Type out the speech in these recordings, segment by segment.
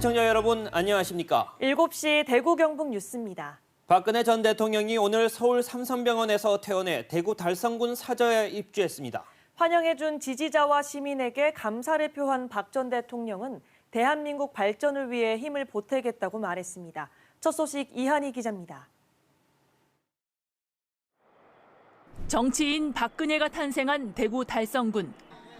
시청자 여러분 안녕하십니까? 7시 대구 경북 뉴스입니다. 박근혜 전 대통령이 오늘 서울 삼성병원에서 퇴원해 대구 달성군 사저에 입주했습니다. 환영해준 지지자와 시민에게 감사를 표한 박 전 대통령은 대한민국 발전을 위해 힘을 보태겠다고 말했습니다. 첫 소식 이한희 기자입니다. 정치인 박근혜가 탄생한 대구 달성군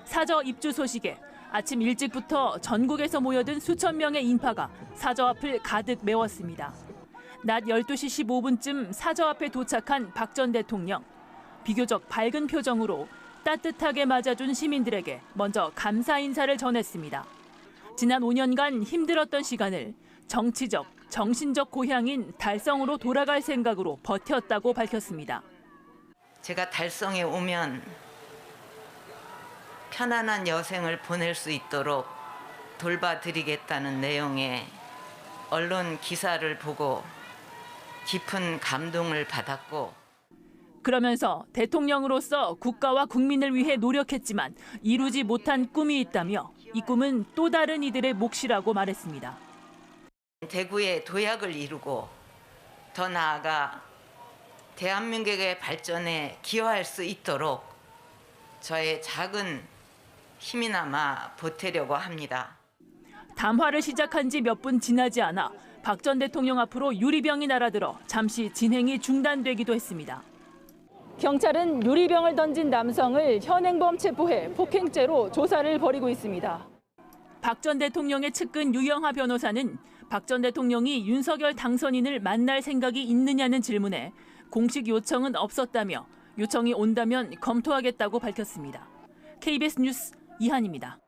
사저 입주 소식에 아침 일찍부터 전국에서 모여든 수천 명의 인파가 사저 앞을 가득 메웠습니다. 낮 12시 15분쯤 사저 앞에 도착한 박 전 대통령. 비교적 밝은 표정으로 따뜻하게 맞아준 시민들에게 먼저 감사 인사를 전했습니다. 지난 5년간 힘들었던 시간을 정치적, 정신적 고향인 달성으로 돌아갈 생각으로 버텼다고 밝혔습니다. 제가 달성에 오면 편안한 여생을 보낼 수 있도록 돌봐드리겠다는 내용의 언론 기사를 보고 깊은 감동을 받았고 그러면서 대통령으로서 국가와 국민을 위해 노력했지만 이루지 못한 꿈이 있다며 이 꿈은 또 다른 이들의 몫이라고 말했습니다. 대구의 도약을 이루고 더 나아가 대한민국의 발전에 기여할 수 있도록 저의 작은 힘이나마 보태려고 합니다. 담화를 시작한 지 몇 분 지나지 않아 박 전 대통령 앞으로 유리병이 날아들어 잠시 진행이 중단되기도 했습니다. 경찰은 유리병을 던진 남성을 현행범 체포해 폭행죄로 조사를 벌이고 있습니다. 박 전 대통령의 측근 유영하 변호사는 박 전 대통령이 윤석열 당선인을 만날 생각이 있느냐는 질문에 공식 요청은 없었다며 요청이 온다면 검토하겠다고 밝혔습니다. KBS 뉴스 이한입니다.